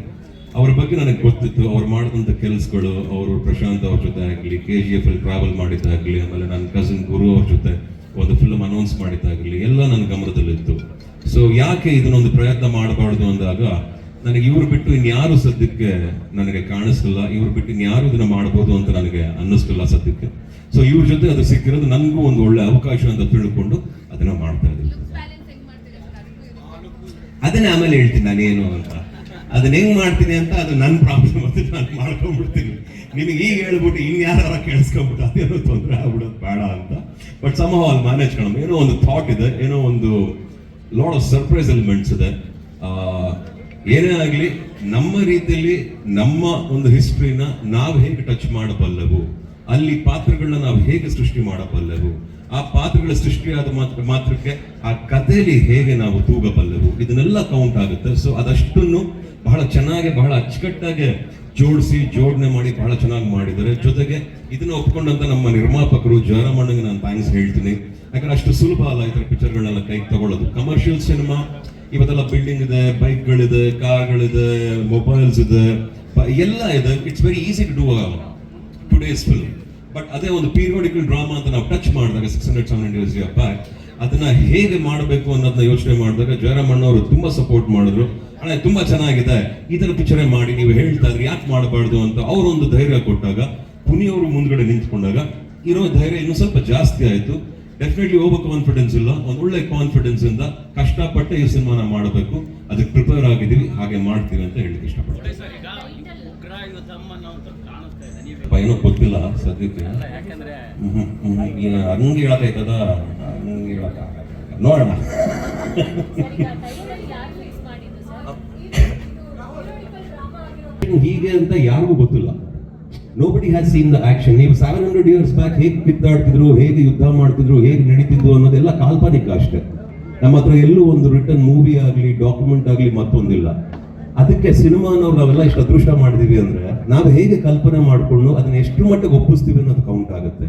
ಅವ್ರ ಬಗ್ಗೆ ನನಗೆ ಗೊತ್ತಿತ್ತು ಅವ್ರು ಮಾಡಿದಂಥ ಕೆಲಸಗಳು ಅವರು ಪ್ರಶಾಂತ್ ಅವ್ರ ಜೊತೆ ಆಗಲಿ ಕೆ ಜಿ ಎಫ್ ಅಲ್ಲಿ ಟ್ರಾವೆಲ್ ಮಾಡಿದ್ದಾಗಲಿ ಆಮೇಲೆ ನನ್ನ ಕಸಿನ್ ಗುರು ಅವ್ರ ಜೊತೆ ಒಂದು ಫಿಲ್ಮ್ ಅನೌನ್ಸ್ ಮಾಡಿದ್ದಾಗಲಿ ಎಲ್ಲ ನನ್ನ ಗಮನದಲ್ಲಿತ್ತು. ಸೊ ಯಾಕೆ ಇದನ್ನೊಂದು ಪ್ರಯತ್ನ ಮಾಡಬಾರ್ದು ಅಂದಾಗ ನನಗೆ ಇವ್ರು ಬಿಟ್ಟು ಇನ್ಯಾರು ಸದ್ಯಕ್ಕೆ ನನಗೆ ಕಾಣಿಸ್ತಿಲ್ಲ ಇವ್ರು ಬಿಟ್ಟು ಇನ್ಯಾರು ಇದನ್ನ ಮಾಡ್ಬೋದು ಅಂತ ನನಗೆ ಅನ್ನಿಸ್ಲಿಲ್ಲ ಸದ್ಯಕ್ಕೆ. ಸೊ ಇವ್ರ ಜೊತೆ ಅದು ಸಿಕ್ಕಿರೋದು ನನಗೂ ಒಂದು ಒಳ್ಳೆ ಅವಕಾಶ ಅಂತ ತಿಳ್ಕೊಂಡು ಅದನ್ನ ಮಾಡ್ತಾ ಇದ್ದೀನಿ. ಅದನ್ನ ಆಮೇಲೆ ಹೇಳ್ತೀನಿ ನಾನೇನು ಅಂತ. ಅದನ್ನ ಹೆಂಗ್ ಮಾಡ್ತೀನಿ ಅಂತ ಅದು ನನ್ನ ಪ್ರಾಬ್ಲಮ್ ಅಂತ ನಾನು ಮಾಡ್ಕೊಂಡ್ಬಿಡ್ತೀನಿ. ನಿಮಗೆ ಈಗ ಹೇಳ್ಬಿಟ್ಟು ಇನ್ಯಾರ ಕೇಳಿಸ್ಕೊಂಡ್ಬಿಟ್ಟು ಅದೇನೋ ತೊಂದರೆ ಆಗ್ಬಿಡೋದು ಬೇಡ ಅಂತ. ಬಟ್ ಸಮ ಅಲ್ಲಿ ಮ್ಯಾನೇಜ್ ಮಾಡೋಣ ಏನೋ ಒಂದು ಥಾಟ್ ಇದೆ, ಏನೋ ಒಂದು ಲಾಡ್ ಆಫ್ ಸರ್ಪ್ರೈಸ್ ಎಲಿಮೆಂಟ್ಸ್ ಇದೆ. ಏನೇ ಆಗಲಿ, ನಮ್ಮ ರೀತಿಯಲ್ಲಿ ನಮ್ಮ ಒಂದು ಹಿಸ್ಟ್ರಿನ ನಾವು ಹೇಗೆ ಟಚ್ ಮಾಡಬಲ್ಲವು? ಅಲ್ಲಿ ಪಾತ್ರಗಳನ್ನ ನಾವು ಹೇಗೆ ಸೃಷ್ಟಿ ಮಾಡಬಲ್ಲವು? ಆ ಪಾತ್ರಗಳ ಸೃಷ್ಟಿಯಾದ ಮಾತ್ರ, ಮಾತ್ರಕ್ಕೆ ಆ ಕಥೆಯಲ್ಲಿ ಹೇಗೆ ನಾವು ತೂಗಬಲ್ಲವು? ಇದನ್ನೆಲ್ಲ ಕೌಂಟ್ ಆಗುತ್ತೆ. ಸೊ ಅದಷ್ಟನ್ನು ಬಹಳ ಚೆನ್ನಾಗಿ, ಬಹಳ ಅಚ್ಚುಕಟ್ಟಾಗಿ ಜೋಡಿಸಿ, ಜೋಡಣೆ ಮಾಡಿ ಬಹಳ ಚೆನ್ನಾಗಿ ಮಾಡಿದ್ದಾರೆ. ಜೊತೆಗೆ ಇದನ್ನ ಒಪ್ಕೊಂಡಂತ ನಮ್ಮ ನಿರ್ಮಾಪಕರು ಜಯರಾಮಣ್ಣಗೆ ನಾನು ಥ್ಯಾಂಕ್ಸ್ ಹೇಳ್ತೀನಿ. ಯಾಕಂದ್ರೆ ಅಷ್ಟು ಸುಲಭ ಅಲ್ಲ ಈ ಥರ ಪಿಕ್ಚರ್ಗಳನ್ನೆಲ್ಲ ಕೈಗೆ ತಗೊಳ್ಳೋದು. ಕಮರ್ಷಿಯಲ್ ಸಿನಿಮಾ ಇವತ್ತೆಲ್ಲ ಬಿಲ್ಡಿಂಗ್ ಇದೆ ಬೈಕ್ಗಳಿದೆ ಕಾರ್ಗಳಿದೆ ಮೊಬೈಲ್ಸ್ ಇದೆ ಎಲ್ಲ ಇದೆ. It's very easy to do today's film but ಅದೇ ಒಂದು ಪೀರಿಯೋಡಿಕಲ್ ಡ್ರಾಮಾ ಅಂತ ನಾವು ಟಚ್ ಮಾಡಿದಾಗ six hundred seven hundred back ಅದನ್ನ ಹೇಗೆ ಮಾಡಬೇಕು ಅನ್ನೋದನ್ನ ಯೋಚನೆ ಮಾಡಿದಾಗ ಜಯರಾಮಣ್ಣ ಅವರು ತುಂಬಾ ಸಪೋರ್ಟ್ ಮಾಡಿದ್ರು. ಅಣ್ಣ ತುಂಬಾ ಚೆನ್ನಾಗಿದೆ. ಈ ತರ ಪಿಕ್ಚರ್ ಮಾಡಿ ನೀವು ಹೇಳ್ತಾ ಇದ್ರಿ ಯಾಕೆ ಮಾಡಬಾರ್ದು ಅಂತ ಅವರೊಂದು ಧೈರ್ಯ ಕೊಟ್ಟಾಗ ಪುನಿ ಅವರು ಮುಂದ್ಗಡೆ ನಿಂತ್ಕೊಂಡಾಗ ಇರೋ ಧೈರ್ಯ ಇನ್ನೂ ಸ್ವಲ್ಪ ಜಾಸ್ತಿ ಆಯಿತು. ಡೆಫಿನೆಟ್ಲಿ ಓವರ್ ಕಾನ್ಫಿಡೆನ್ಸ್ ಇಲ್ಲ. ಒಂದು ಒಳ್ಳೆ ಕಾನ್ಫಿಡೆನ್ಸ್ ಇಂದ ಕಷ್ಟಪಟ್ಟು ಈ ಸಿನಿಮಾನ ಮಾಡಬೇಕು. ಅದಕ್ಕೆ ಪ್ರಿಪೇರ್ ಆಗಿದ್ದೀವಿ. ಹಾಗೆ ಮಾಡ್ತೀವಿ ಅಂತ ಹೇಳಿಕ್ಕೆ ಇಷ್ಟಪಡ್ತೀನಿ. ಏನೋ ಗೊತ್ತಿಲ್ಲ ಸದ್ಯಕ್ಕೆ. ಹಂಗೆ ಹೇಳಕ್ಕಾಯ್ತದ ಹಂಗೆ. ನೋಡೋಣ ಸರ್ ಈಗ ಟೈಟಲ್ ಯಾರು ಫಿಕ್ಸ್ ಮಾಡಿದ್ದು ಸರ್ ಇದು ಆಗಿರೋ ಹೀಗೆ ಅಂತ ಯಾರಿಗೂ ಗೊತ್ತಿಲ್ಲ. Nobody has seen the action ನೀವು ಸೆವೆನ್ ಹಂಡ್ರೆಡ್ ಇಯರ್ಸ್ ಬ್ಯಾಕ್ ಹೇಗೆ ಕಿತ್ತಾಡ್ತಿದ್ರು, ಹೇಗೆ ಯುದ್ಧ ಮಾಡ್ತಿದ್ರು, ಹೇಗೆ ನಡೀತಿದ್ರು ಅನ್ನೋದೆಲ್ಲ ಕಾಲ್ಪನಿಕ ಅಷ್ಟೇ. ನಮ್ಮ ಹತ್ರ ಎಲ್ಲೂ ಒಂದು ರಿಟರ್ನ್ ಮೂವಿ ಆಗಲಿ ಡಾಕ್ಯುಮೆಂಟ್ ಆಗಲಿ ಮತ್ತೊಂದಿಲ್ಲ. ಅದಕ್ಕೆ ಸಿನಿಮಾನವ್ರು ನಾವೆಲ್ಲ ಇಷ್ಟು ಅದೃಷ್ಟ ಮಾಡಿದೀವಿ ಅಂದ್ರೆ, ನಾವು ಹೇಗೆ ಕಲ್ಪನೆ ಮಾಡಿಕೊಂಡು ಅದನ್ನ ಎಷ್ಟು ಮಟ್ಟಿಗೆ ಒಪ್ಪಿಸ್ತೀವಿ ಅನ್ನೋದು ಕೌಂಟ್ ಆಗುತ್ತೆ.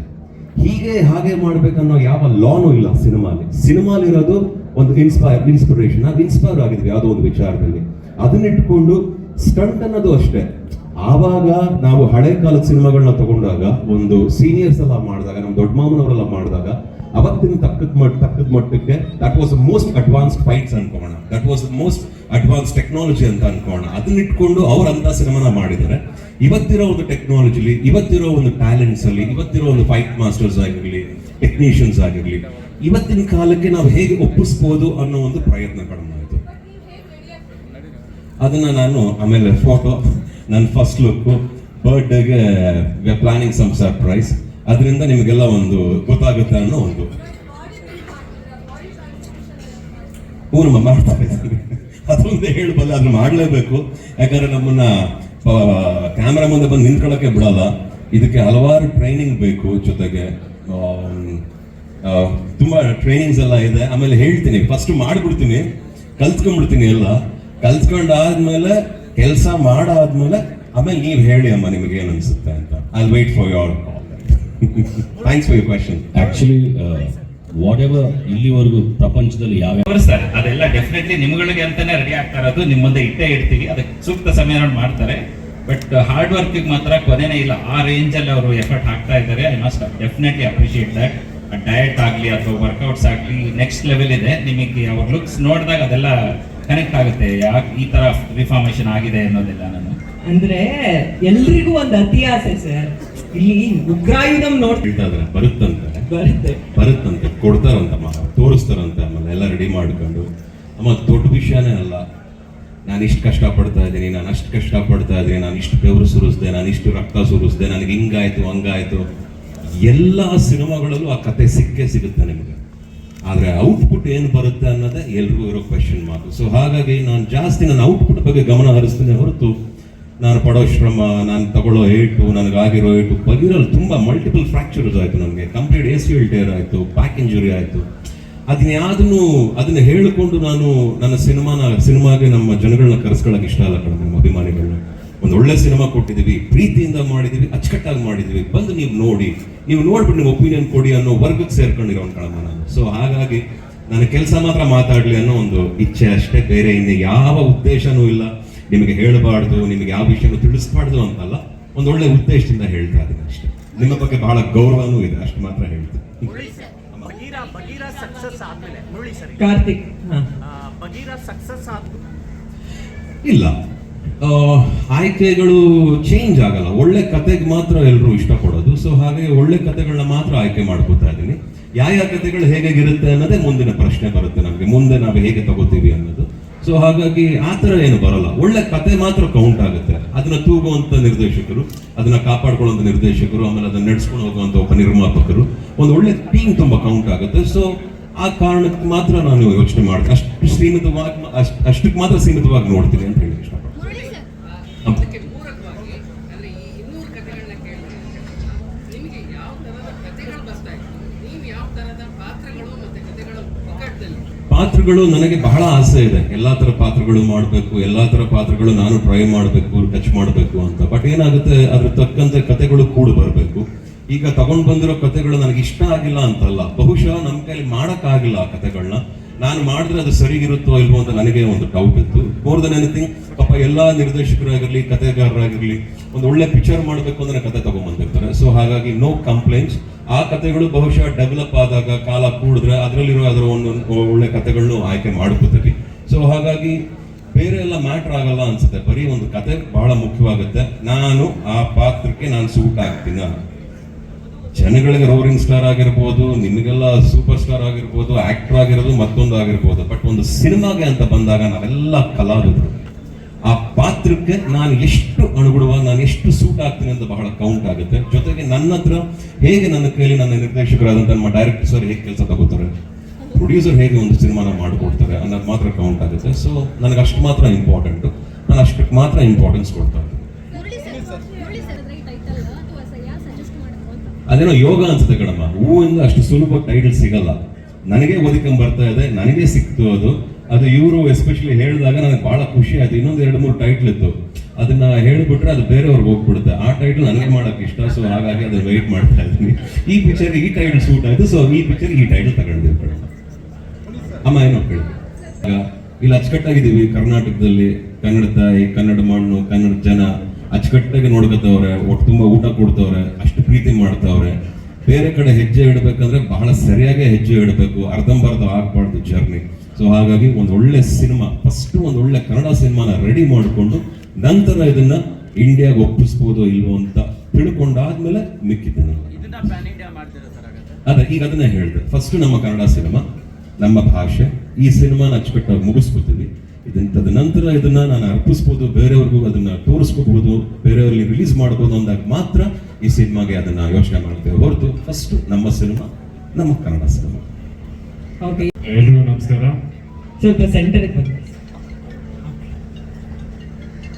ಹೀಗೆ ಹಾಗೆ ಮಾಡ್ಬೇಕನ್ನೋ ಯಾವ ಲಾನೂ ಇಲ್ಲ ಸಿನಿಮಾಲಿ ಸಿನಿಮಾಲಿರೋದು ಒಂದು ಇನ್ಸ್ಪೈರ್ ಇನ್ಸ್ಪಿರೇಷನ್ ನಾವು ಇನ್ಸ್ಪೈರ್ ಆಗಿದ್ವಿ ಯಾವುದೋ ಒಂದು ವಿಚಾರದಲ್ಲಿ. ಅದನ್ನಿಟ್ಕೊಂಡು ಸ್ಟಂಟ್ ಅನ್ನೋದು ಅಷ್ಟೇ. ಆವಾಗ ನಾವು ಹಳೆ ಕಾಲದ ಸಿನಿಮಾಗಳನ್ನ ತಗೊಂಡಾಗ ಒಂದು ಸೀನಿಯರ್ಸ್ ಎಲ್ಲ ಮಾಡಿದಾಗ, ನಮ್ಮ ದೊಡ್ಡ ಮಾಮನವರೆಲ್ಲ ಮಾಡಿದಾಗ, ಅವತ್ತಿನ ತಕ್ಕದ ಮಟ್, ತಕ್ಕದ ಮಟ್ಟಕ್ಕೆ that was most advanced fights ಅನ್ಕೋಣ. That was most advance technology ಅಂತ ಅನ್ಕೋಣ. ಅದನ್ನಿಟ್ಕೊಂಡು ಅಂತ ಸಿನಿಮಾನ ಮಾಡಿದ್ದಾರೆ. ಇವತ್ತಿರೋ ಒಂದು ಟೆಕ್ನಾಲಜಿಲಿ ಇವತ್ತಿರೋ ಒಂದು ಟ್ಯಾಲೆಂಟ್ಸ್ ಅಲ್ಲಿ, ಇವತ್ತಿರೋ ಒಂದು ಫೈಟ್ ಮಾಸ್ಟರ್ಸ್ ಆಗಿರಲಿ ಟೆಕ್ನಿಷಿಯನ್ಸ್ ಆಗಿರಲಿ, ಇವತ್ತಿನ ಕಾಲಕ್ಕೆ ನಾವು ಹೇಗೆ ಒಪ್ಪಿಸ್ಬೋದು ಅನ್ನೋ ಒಂದು ಪ್ರಯತ್ನ ಕಡಿಮೆ ಅದನ್ನ ನಾನು ಆಮೇಲೆ ಫೋಟೋ ನನ್ನ first look ಬರ್ಡೇಗೆ we are planning some surprise ಅದರಿಂದ ನಿಮಗೆಲ್ಲ ಒಂದು ಗೊತ್ತಾಗುತ್ತೆ ಅನ್ನೋ ಒಂದು. ಹ್ಞೂ ನಮ್ಮ ಮಾಡ್ತಾ ಅದೊಂದೇ ಹೇಳಬಲ್ಲ ಅದನ್ನ ಮಾಡಲೇಬೇಕು. ಯಾಕಂದ್ರೆ ನಮ್ಮನ್ನ ಕ್ಯಾಮ್ರಾ ಮುಂದೆ ಬಂದು ನಿಂತ್ಕೊಳ್ಳೋಕೆ ಬಿಡಲ್ಲ. ಇದಕ್ಕೆ ಹಲವಾರು ಟ್ರೈನಿಂಗ್ ಬೇಕು ಜೊತೆಗೆ. ತುಂಬಾ ಟ್ರೈನಿಂಗ್ಸ್ ಎಲ್ಲ ಇದೆ. ಆಮೇಲೆ ಹೇಳ್ತೀನಿ ಫಸ್ಟ್ ಮಾಡ್ಬಿಡ್ತೀನಿ. ಕಲ್ತ್ಕೊಂಡ್ಬಿಡ್ತೀನಿ ಎಲ್ಲ. ಕಲ್ತ್ಕೊಂಡಾದ್ಮೇಲೆ ಕೆಲಸ ಮಾಡಾದ್ಮೇಲೆ ಆಮೇಲೆ ನೀವು ಹೇಳಿ ಅಮ್ಮ ನಿಮಗೆ ಏನು ಅನ್ಸುತ್ತೆ ಅಂತ. I wait for your call thanks for your question actually whatever ಇಲ್ಲಿವರೆಗೂ ಪ್ರಪಂಚದಲ್ಲಿ ಯಾವ ಸರ್ ಅದೆಲ್ಲ ಡೆಫಿನೆಟ್ಲಿ ನಿಮ್ಗಳಿಗೆ ಅಂತಾನೆ ರೆಡಿ ಆಗ್ತಾ ಇರೋದು. ನಿಮ್ಮ ಮುಂದೆ ಇಟ್ಟೇ ಇರ್ತೀವಿ. ಅದಕ್ಕೆ ಸೂಕ್ತ ಸಮಯ ನೋಡಿ ಮಾಡ್ತಾರೆ. ಬಟ್ ಹಾರ್ಡ್ ವರ್ಕಿಗೆ ಮಾತ್ರ ಕೊನೆನೇ ಇಲ್ಲ. ಆ ರೇಂಜ್ ಅಲ್ಲಿ ಅವರು ಎಫರ್ಟ್ ಹಾಕ್ತಾ ಇದ್ದಾರೆ. I must definitely appreciate that diet ಆಗಲಿ ಅಥವಾ ವರ್ಕೌಟ್ಸ್ ಆಗಲಿ ನೆಕ್ಸ್ಟ್ ಲೆವೆಲ್ ಇದೆ. ನಿಮಗೆ ಅವ್ರ ಲುಕ್ಸ್ ನೋಡಿದಾಗ ಅದೆಲ್ಲ ಕನೆಕ್ಟ್ ಆಗುತ್ತೆ ಯಾಕೆ ಈ ತರ ರಿಫಾರ್ಮೇಶನ್ ಆಗಿದೆ ಅನ್ನೋದಿಲ್ಲ ನಾನು. ಅಂದ್ರೆ ಎಲ್ರಿಗೂ ಒಂದು ಅತಿ ಆಸೆ ಸರ್ ಇಲ್ಲಿ ಉಗ್ರಾಯುಧಂ ನೋಡ್ ಹೇಳ್ತಾ ಇದ್ದಾರೆ ಬರುತ್ತಂತೆ. ಬರುತ್ತೆ. ಬರುತ್ತಂತೆ ಕೊಡ್ತಾರಂತಮ್ಮ ತೋರಿಸ್ತಾರಂತೆ ಆಮೇಲೆ ಎಲ್ಲ ರೆಡಿ ಮಾಡ್ಕೊಂಡು. ಅಮ್ಮ ದೊಡ್ಡ ವಿಷಯನೇ ಅಲ್ಲ ನಾನು ಇಷ್ಟು ಕಷ್ಟ ಪಡ್ತಾ ಇದ್ದೀನಿ ನಾನು ಅಷ್ಟು ಕಷ್ಟ ಪಡ್ತಾ ಇದ್ದೀನಿ ನಾನು ಇಷ್ಟು ಬೆವರು ಸುರಿಸ್ದೆ ನಾನು ಇಷ್ಟು ರಕ್ತ ಸುರಿಸ್ದೆ ನನಗೆ ಹಿಂಗಾಯ್ತು ಹಂಗಾಯ್ತು. ಎಲ್ಲ ಸಿನಿಮಾಗಳಲ್ಲೂ ಆ ಕತೆ ಸಿಕ್ಕೇ ಸಿಗುತ್ತೆ ನಿಮಗೆ. ಆದರೆ ಔಟ್ಪುಟ್ ಏನು ಬರುತ್ತೆ ಅನ್ನೋದೇ ಎಲ್ರಿಗೂ ಇರೋ ಕ್ವೆಶನ್ ಮಾರ್ಕ್ ಸೊ ಹಾಗಾಗಿ ನಾನು ಜಾಸ್ತಿ ನನ್ನ ಔಟ್ಪುಟ್ ಬಗ್ಗೆ ಗಮನ ಹರಿಸ್ತೇನೆ ಹೊರತು ನಾನು ಪಡೋ ಶ್ರಮ, ನಾನು ತಗೊಳ್ಳೋ ಏಟು, ನನಗಾಗಿರೋ ಏಟು ಬಗಿರಲ್ಲಿ ತುಂಬ ಮಲ್ಟಿಪಲ್ ಫ್ರಾಕ್ಚರ್ಸ್ ಆಯಿತು ನನಗೆ complete A C L tear ಆಯಿತು ಬ್ಯಾಕ್ ಇಂಜುರಿ ಆಯಿತು. ಅದನ್ನ ಅದನ್ನು ಅದನ್ನ ಹೇಳಿಕೊಂಡು ನಾನು ನನ್ನ ಸಿನಿಮಾನ, ಸಿನಿಮಾಗೆ ನಮ್ಮ ಜನಗಳನ್ನ ಕರೆಸ್ಕೊಳ್ಳೋಕೆ ಇಷ್ಟ ಅಲ್ಲ ಕಣ, ನಮ್ಮ ಅಭಿಮಾನಿಗಳನ್ನ ಒಂದು ಒಳ್ಳೆ ಸಿನಿಮಾ ಕೊಟ್ಟಿದ್ದೀವಿ ಪ್ರೀತಿಯಿಂದ ಮಾಡಿದ್ದೀವಿ ಅಚ್ಚುಕಟ್ಟಾಗಿ ಮಾಡಿದ್ದೀವಿ. ಬಂದು ನೀವು ನೋಡಿ ನೀವು ನೋಡ್ಬಿಟ್ಟು ನಿಮ್ಮ ಒಪಿನಿಯನ್ ಕೊಡಿ ಅನ್ನೋ ವರ್ಗಕ್ಕೆ ಸೇರ್ಕೊಂಡಿರೋನ್ ಕಣಮ್ಮ ನಾನು. ಸೊ ಹಾಗಾಗಿ ನನ್ನ ಕೆಲಸ ಮಾತ್ರ ಮಾತಾಡಲಿ ಅನ್ನೋ ಒಂದು ಇಚ್ಛೆ ಅಷ್ಟೇ. ಬೇರೆ ಇನ್ನು ಯಾವ ಉದ್ದೇಶನೂ ಇಲ್ಲ. ನಿಮಗೆ ಹೇಳಬಾರ್ದು ನಿಮಗೆ ಯಾವ ವಿಷಯನೂ ತಿಳಿಸ್ಬಾರ್ದು ಅಂತಲ್ಲ. ಒಂದು ಒಳ್ಳೆ ಉದ್ದೇಶದಿಂದ ಹೇಳ್ತಾ ಇದ್ದೀನಿ ಅಷ್ಟೇ. ನಿಮ್ಮ ಬಗ್ಗೆ ಬಹಳ ಗೌರವನೂ ಇದೆ ಅಷ್ಟು ಮಾತ್ರ ಹೇಳ್ತೀನಿ. ಮುರಳಿ ಸರ್ ಬಗೀರಾ ಬಗೀರಾ ಸಕ್ಸಸ್ ಆದ್ಮೇಲೆ. ಮುರಳಿ ಸರ್ ಕಾರ್ತಿಕ್ ಹಾ. ಬಗೀರಾ ಸಕ್ಸಸ್ ಇಲ್ಲ. ಆಯ್ಕೆಗಳು ಚೇಂಜ್ ಆಗಲ್ಲ. ಒಳ್ಳೆ ಕತೆಗೆ ಮಾತ್ರ ಎಲ್ಲರೂ ಇಷ್ಟಪಡೋದು. ಸೊ ಹಾಗೆ ಒಳ್ಳೆ ಕತೆಗಳನ್ನ ಮಾತ್ರ ಆಯ್ಕೆ ಮಾಡ್ಕೋತಾ ಇದ್ದೀನಿ. ಯಾವ ಯಾವ ಕತೆಗಳು ಹೇಗಿರುತ್ತೆ ಅನ್ನೋದೇ ಮುಂದಿನ ಪ್ರಶ್ನೆ ಬರುತ್ತೆ ನಮಗೆ. ಮುಂದೆ ನಾವು ಹೇಗೆ ತಗೋತೀವಿ ಅನ್ನೋದು. ಸೊ ಹಾಗಾಗಿ ಆ ಥರ ಏನು ಬರಲ್ಲ. ಒಳ್ಳೆ ಕತೆ ಮಾತ್ರ ಕೌಂಟ್ ಆಗುತ್ತೆ. ಅದನ್ನ ತೂಗುವಂಥ ನಿರ್ದೇಶಕರು, ಅದನ್ನ ಕಾಪಾಡ್ಕೊಳ್ಳುವಂಥ ನಿರ್ದೇಶಕರು, ಆಮೇಲೆ ಅದನ್ನ ನಡೆಸ್ಕೊಂಡು ಹೋಗುವಂಥ ಒಬ್ಬ ನಿರ್ಮಾಪಕರು ಒಂದು ಒಳ್ಳೆ ಟೀಮ್ ತುಂಬ ಕೌಂಟ್ ಆಗುತ್ತೆ. ಸೊ ಆ ಕಾರಣಕ್ಕೆ ಮಾತ್ರ ನಾನು ಯೋಚನೆ ಮಾಡ್ತೀನಿ ಅಷ್ಟು ಸೀಮಿತವಾಗಿ ಅಷ್ಟು, ಅಷ್ಟಕ್ಕೆ ಮಾತ್ರ ಸೀಮಿತವಾಗಿ ನೋಡ್ತೀನಿ ಅಂತ ಹೇಳಿ ಸರ್ ಪಾತ್ರಗಳು ನನಗೆ ಬಹಳ ಆಸೆ ಇದೆ. ಎಲ್ಲಾ ತರ ಪಾತ್ರಗಳು ಮಾಡಬೇಕು, ಎಲ್ಲಾ ತರ ಪಾತ್ರಗಳು ನಾನು ಟ್ರೈ ಮಾಡಬೇಕು ಟಚ್ ಮಾಡಬೇಕು ಅಂತ. ಬಟ್ ಏನಾಗುತ್ತೆ, ಅದ್ರ ತಕ್ಕಂತೆ ಕತೆಗಳು ಕೂಡ ಬರಬೇಕು. ಈಗ ತಗೊಂಡ್ ಬಂದಿರೋ ಕತೆಗಳು ನನಗೆ ಇಷ್ಟ ಆಗಿಲ್ಲ ಅಂತಲ್ಲ. ಬಹುಶಃ ನಮ್ಮ ಕೈಲಿ ಮಾಡಕ್ ಆಗಿಲ್ಲ ಆ ಕತೆಗಳನ್ನ ನಾನು ಮಾಡಿದ್ರೆ ಅದು ಸರಿಗಿರುತ್ತೋ ಇಲ್ವೋ ಅಂತ ನನಗೆ ಒಂದು ಡೌಟ್ ಇತ್ತು. ಮೋರ್ ದನ್ ಎನಿಥಿಂಗ್ ಪಾಪ ಎಲ್ಲಾ ನಿರ್ದೇಶಕರಾಗಿರಲಿ, ಕಥೆಗಾರರಾಗಿರಲಿ, ಒಂದು ಒಳ್ಳೆ ಪಿಕ್ಚರ್ ಮಾಡಬೇಕು ಅಂದ್ರೆ ಕತೆ ತಗೊಂಡ್ಬಂದಿರ್ತಾರೆ ಸೊ ಹಾಗಾಗಿ ನೋ ಕಂಪ್ಲೇಂಟ್ಸ್ ಆ ಕಥೆಗಳು ಬಹುಶಃ ಡೆವಲಪ್ ಆದಾಗ ಕಾಲ ಕೂಡಿದ್ರೆ ಅದರಲ್ಲಿರೋ ಅದರ ಒಂದು ಒಳ್ಳೆ ಕತೆಗಳನ್ನು ಆಯ್ಕೆ ಮಾಡ್ಕೋತೀವಿ ಸೊ ಹಾಗಾಗಿ ಬೇರೆ ಎಲ್ಲ ಮ್ಯಾಟ್ರ್ ಆಗಲ್ಲ ಅನ್ಸುತ್ತೆ. ಬರೀ ಒಂದು ಕತೆ ಬಹಳ ಮುಖ್ಯವಾಗುತ್ತೆ. ನಾನು ಆ ಪಾತ್ರಕ್ಕೆ ನಾನು ಸೂಟ್ ಆಗ್ತೀನ? ಜನಗಳಿಗೆ ರೋರಿಂಗ್ ಸ್ಟಾರ್ ಆಗಿರ್ಬೋದು, ನಿಮಗೆಲ್ಲ ಸೂಪರ್ ಸ್ಟಾರ್ ಆಗಿರ್ಬೋದು, ಆಕ್ಟರ್ ಆಗಿರೋದು ಮತ್ತೊಂದು ಆಗಿರ್ಬೋದು. ಬಟ್ ಒಂದು ಸಿನಿಮಾಗೆ ಅಂತ ಬಂದಾಗ ನಾವೆಲ್ಲ ಕಲಾವಿದರು. ಆ ಪಾತ್ರಕ್ಕೆ ನಾನು ಎಷ್ಟು ಅನುಗುಣವಾಗಿ ನಾನು ಎಷ್ಟು ಸೂಟ್ ಆಗ್ತೀನಿ ಅಂತ ಬಹಳ ಕೌಂಟ್ ಆಗುತ್ತೆ. ಜೊತೆಗೆ ನನ್ನ ಹತ್ರ ಹೇಗೆ ನನ್ನ ಕೈಲಿ ನನ್ನ ನಿರ್ದೇಶಕರಾದಂಥ ನಮ್ಮ ಡೈರೆಕ್ಟರ್ ಸರ್ ಹೇಗೆ ಕೆಲಸ ತಗೋತಾರೆ ಪ್ರೊಡ್ಯೂಸರ್ ಹೇಗೆ ಒಂದು ಸಿನಿಮಾನ ಮಾಡಿಕೊಡ್ತಾರೆ ಅನ್ನೋದು ಮಾತ್ರ ಕೌಂಟ್ ಆಗುತ್ತೆ. ಸೊ ನನಗೆ ಅಷ್ಟು ಮಾತ್ರ ಇಂಪಾರ್ಟೆಂಟು ನಾನು ಅಷ್ಟಕ್ಕೆ ಮಾತ್ರ ಇಂಪಾರ್ಟೆನ್ಸ್ ಕೊಡ್ತಾ ಇದ್ದೀನಿ ಮುರಳಿ ಸರ್ ಮುರಳಿ ಸರ್ ಅದ್ರ ಟೈಟಲ್ ಅಥವಾ ಸ- ಯಾರು ಸಜೆಸ್ಟ್ ಮಾಡಿದ್ರು ಅಂತ ಅದೇನೋ ಯೋಗ ಅನ್ಸುತ್ತೆ ಕಣಮ್ಮ. ಹೂವಿಂದ ಅಷ್ಟು ಸುಲಭ ಟೈಟಲ್ ಸಿಗಲ್ಲ. ನನಗೆ ಓದಿಕೊಂಡ್ ಬರ್ತಾ ಇದೆ, ನನಗೆ ಸಿಕ್ತು ಅದು. ಅದು ಇವರು ಎಸ್ಪೆಷಲಿ ಹೇಳಿದಾಗ ನನಗೆ ಬಹಳ ಖುಷಿ ಆಯ್ತು. ಇನ್ನೊಂದು ಎರಡು ಮೂರು ಟೈಟ್ಲ್ ಇತ್ತು. ಅದನ್ನ ಹೇಳ್ಬಿಟ್ರೆ ಅದು ಬೇರೆಯವ್ರಿಗೆ ಹೋಗ್ಬಿಡುತ್ತೆ. ಆ ಟೈಟಲ್ ನನಗೆ ಮಾಡಕ್ ಇಷ್ಟ ಸೊ ಹಾಗಾಗಿ ಅದನ್ನ ವೆಯ್ಟ್ ಮಾಡ್ತಾ ಇದ್ದೀನಿ. ಈ ಪಿಕ್ಚರ್ ಈ ಟೈಟಲ್ ಸೂಟ್ ಆಯ್ತು ಸೊ ಈ ಪಿಕ್ಚರ್ ಈ ಟೈಟಲ್ ತಗೊಂಡಿದ್ದೀವಿ ಕಣಮ್ಮ. ಅಮ್ಮ, ಏನೋ ಕೇಳಿ ಇಲ್ಲಿ ಅಚ್ಚುಕಟ್ಟಾಗಿದ್ದೀವಿ ಕರ್ನಾಟಕದಲ್ಲಿ. ಕನ್ನಡ ತಾಯಿ, ಕನ್ನಡ ಮಣ್ಣು, ಕನ್ನಡ ಜನ. ಅಚ್ಚುಕಟ್ಟಾಗಿ ನೋಡ್ಕೋತವ್ರೆ ಒಟ್ಟು ತುಂಬಾ ಊಟ ಕೊಡ್ತವ್ರೆ ಅಷ್ಟು ಪ್ರೀತಿ ಮಾಡ್ತವ್ರೆ. ಬೇರೆ ಕಡೆ ಹೆಜ್ಜೆ ಇಡಬೇಕಂದ್ರೆ ಬಹಳ ಸರಿಯಾಗಿ ಹೆಜ್ಜೆ ಇಡಬೇಕು ಅರ್ಧಂಬರ್ಧ ಆಗ್ಬಾರ್ದು ಜರ್ನಿ ಸೊ ಹಾಗಾಗಿ ಒಂದು ಒಳ್ಳೆ ಸಿನಿಮಾ ಫಸ್ಟ್ ಒಂದು ಒಳ್ಳೆ ಕನ್ನಡ ಸಿನಿಮಾನ ರೆಡಿ ಮಾಡಿಕೊಂಡು ನಂತರ ಇದನ್ನ ಇಂಡಿಯಾಗೆ ಒಪ್ಪಿಸ್ಬೋದು ಇಲ್ವೋ ಅಂತ ತಿಳ್ಕೊಂಡಾದ್ಮೇಲೆ ಮಿಕ್ಕಿದ್ದೇನೆ ಅದೇ ಈಗ ಅದನ್ನೇ ಹೇಳಿದೆ. ಫಸ್ಟ್ ನಮ್ಮ ಕನ್ನಡ ಸಿನಿಮಾ ನಮ್ಮ ಭಾಷೆ ಈ ಸಿನಿಮಾನ ಅಚ್ಚುಕಟ್ಟಾಗಿ ಮುಗಿಸ್ಕೊತೀವಿ. ಇದನ್ನ ನಂತರ ಇದನ್ನ ನಾನು ಅರ್ಪಿಸ್ಬೋದು ಬೇರೆಯವ್ರಿಗೂ ಅದನ್ನ ತೋರಿಸ್ಕೋಬಹುದು ಬೇರೆಯವ್ರಿಗೆ ರಿಲೀಸ್ ಮಾಡ್ಬೋದು ಅಂದಾಗ ಮಾತ್ರ ಈ ಸಿನಿಮಾಗೆ ಅದನ್ನ ಯೋಚನೆ ಮಾಡ್ತೇವೆ ಹೊರತು ಫಸ್ಟ್ ನಮ್ಮ ಸಿನಿಮಾ ನಮ್ಮ ಕನ್ನಡ ಸಿನಿಮಾ. ಓಕೆ ಎಲ್ರಿಗೂ ನಮಸ್ಕಾರ. ಸ್ವಲ್ಪ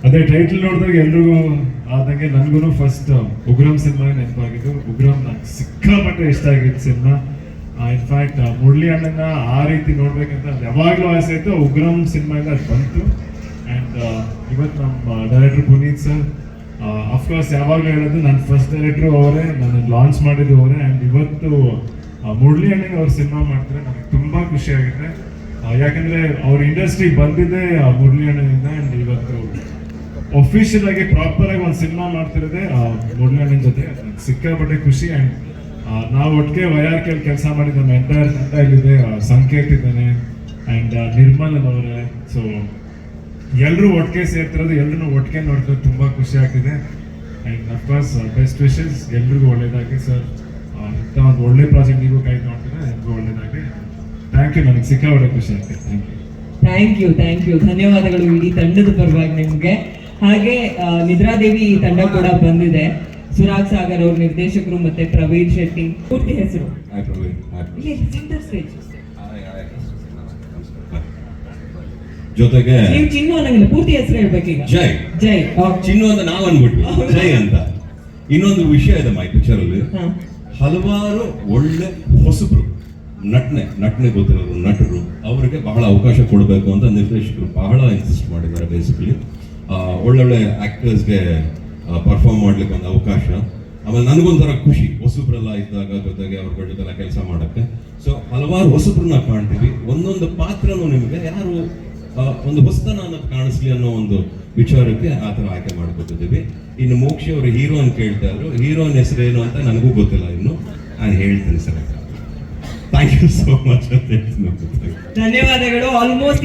ಅದೇ ಟೈಟಲ್ ನೋಡಿದಾಗ ಎಲ್ರಿಗೂ ಆದಂಗೆ ನನಗೂ ಫಸ್ಟ್ ಉಗ್ರಂ ಸಿನಿಮಾ ನೆನಪಾಗಿದ್ದು. ಉಗ್ರಂ ನಂಗೆ ಸಿಕ್ಕಾಪಟ್ಟೆ ಇಷ್ಟ ಆಗಿತ್ತು ಸಿನಿಮಾ. ಇನ್ಫ್ಯಾಕ್ಟ್ ಮುರಳಿ ಅಣ್ಣನ ಆ ರೀತಿ ನೋಡ್ಬೇಕಂತ ಯಾವಾಗಲೂ ಆಸೆ ಇತ್ತು. ಉಗ್ರಂ ಸಿನಿಮಾಯಿಂದ ಅದು ಬಂತು. ಆ್ಯಂಡ್ ಇವತ್ತು ನಮ್ಮ ಡೈರೆಕ್ಟರ್ ಪುನೀತ್ ಸರ್ ಅಫ್ಕೋರ್ಸ್ ಯಾವಾಗಲೂ ಹೇಳೋದು ನನ್ನ ಫಸ್ಟ್ ಡೈರೆಕ್ಟ್ರು ಅವರೇ ನನ್ನ ಲಾಂಚ್ ಮಾಡಿದ್ದು ಅವರೇ. ಆ್ಯಂಡ್ ಇವತ್ತು ಮುರಳಿ ಅಣ್ಣಗೆ ಅವ್ರು ಸಿನಿಮಾ ಮಾಡ್ತಾರೆ. ನನಗೆ ತುಂಬ ಖುಷಿ ಯಾಕಂದರೆ ಅವ್ರ ಇಂಡಸ್ಟ್ರಿ ಬಂದಿದೆ ಮುರಳಿ ಅಣ್ಣನಿಂದ. ಆ್ಯಂಡ್ ಇವತ್ತು ಒಫಿಷಿಯಲ್ ಆಗಿ ಪ್ರಾಪರ್ ಆಗಿ ಒಂದು ಸಿನಿಮಾ ಮಾಡ್ತಿರೋದೇ ಮುರಳಿ ಅಣ್ಣನ ಜೊತೆ. ಸಿಕ್ಕಾಪಟ್ಟೆ ಖುಷಿ. ಆ್ಯಂಡ್ ನಾವು ಒಟ್ಟಿಗೆ ವೈ ಆರ್ ಕೆಲ್ ಕೆಲಸ ಮಾಡಿದ ನಮ್ಮ ಎಂಟೈರ್ ತಂಡ ಇಲ್ಲಿದೆ ಸಂಕೇತ್ ಇದ್ದಾನೆ ಆ್ಯಂಡ್ ನಿರ್ಮಲ್ ಅವರೇ ಸೊ ಎಲ್ಲರೂ ಒಟ್ಟಿಗೆ ಸೇರ್ತಿರೋದು ಎಲ್ಲರೂ ಒಟ್ಟಿಗೆ ನೋಡ್ತಾ ತುಂಬ ಖುಷಿ ಆಗ್ತಿದೆ. ಆ್ಯಂಡ್ ಅಫ್ಕೋರ್ಸ್ ಬೆಸ್ಟ್ ವಿಶಸ್ ಎಲ್ರಿಗೂ ಒಳ್ಳೇದಾಗಿ ಸರ್ ಇಂಥ ಒಂದು ಒಳ್ಳೆ ಪ್ರಾಜೆಕ್ಟ್ ನೀವು ಕೈ ನೋಡ್ತೀರ ಎಲ್ರಿಗೂ ಒಳ್ಳೇದಾಗಿ ಥ್ಯಾಂಕ್ ಯು ನನಗೆ ಸಿಕ್ಕಾಪಟ್ಟೆ ಖುಷಿ ಆಗ್ತದೆ. Thank you thank you thank you ಧನ್ಯವಾದಗಳು. ಇಡೀ ತಂಡದ ಪರವಾಗಿ ನಿಮಗೆ. ಹಾಗೆ ನಿದ್ರಾದೇವಿ ಈ ತಂಡ ಕೂಡ ಬಂದಿದೆ. ಸುರಾಗ್ ಸಾಗರ್ ಅವ್ರ ನಿರ್ದೇಶಕರು ಮತ್ತೆ ಪ್ರವೀಣ್ ಶೆಟ್ಟಿ. ಪೂರ್ತಿ ಹೆಸರು. ಜೊತೆಗೆ ನೀವು ಚಿನ್ನು ಅನ್ನಂಗಿಲ್ಲ ಪೂರ್ತಿ ಹೆಸರು ಹೇಳ್ಬೇಕೀಗ. ಜೈ. ಜೈ. ಚಿನ್ನು ಅಂತ ನಾವು ಅನ್ಬಿಟ್ವಿ ಜೈ ಅಂತ. ಇನ್ನೊಂದು ವಿಷಯ ಇದೆ ಮೈ ಪಿಕ್ಚರ್ ಅಲ್ಲಿ. ಹಲವಾರು ಒಳ್ಳೆ ಹೊಸಬರು ನಟನೆ ನಟನೆ ಗೊತ್ತಿರೋರು ನಟರು ಅವರಿಗೆ ಬಹಳ ಅವಕಾಶ ಕೊಡಬೇಕು ಅಂತ ನಿರ್ದೇಶಕರು ಬಹಳ ಇನ್ಸಿಸ್ಟ್ ಮಾಡಿದ್ದಾರೆ ಬೇಸಿಕಲಿ ಒಳ್ಳೊಳ್ಳೆ ಆಕ್ಟರ್ಸ್ಗೆ ಪರ್ಫಾರ್ಮ್ ಮಾಡ್ಲಿಕ್ಕೆ ಒಂದು ಅವಕಾಶ. ಆಮೇಲೆ ನನಗೊಂಥರ ಖುಷಿ, ಹೊಸಬ್ರೆಲ್ಲ ಇದ್ದಾಗ ಜೊತೆಗೆ ಅವ್ರ ಜೊತೆಲ್ಲ ಕೆಲಸ ಮಾಡಕ್ಕೆ. ಸೊ ಹಲವಾರು ಹೊಸಬ್ರನ್ನ ಕಾಣ್ತೀವಿ. ಒಂದೊಂದು ಪಾತ್ರನೂ ನಿಮಗೆ ಯಾರು ಒಂದು ಹೊಸತನ ಅನ್ನೋದು ಕಾಣಿಸ್ಲಿ ಅನ್ನೋ ಒಂದು ವಿಚಾರಕ್ಕೆ ಆ ಥರ ಆಯ್ಕೆ ಮಾಡ್ಕೊತಿದ್ದೀವಿ. ಇನ್ನು ಮೋಕ್ಷಿ ಅವರು ಅಂತ ಕೇಳ್ತಾ ಇದ್ರು. ಹೀರೋನ್ ಏನು ಅಂತ ನನಗೂ ಗೊತ್ತಿಲ್ಲ ಇನ್ನು. ನಾನು ಹೇಳ್ತೀನಿ sir. Thank you so much ಅಂತ ಧನ್ಯವಾದಗಳು. ಆಲ್ಮೋಸ್ಟ್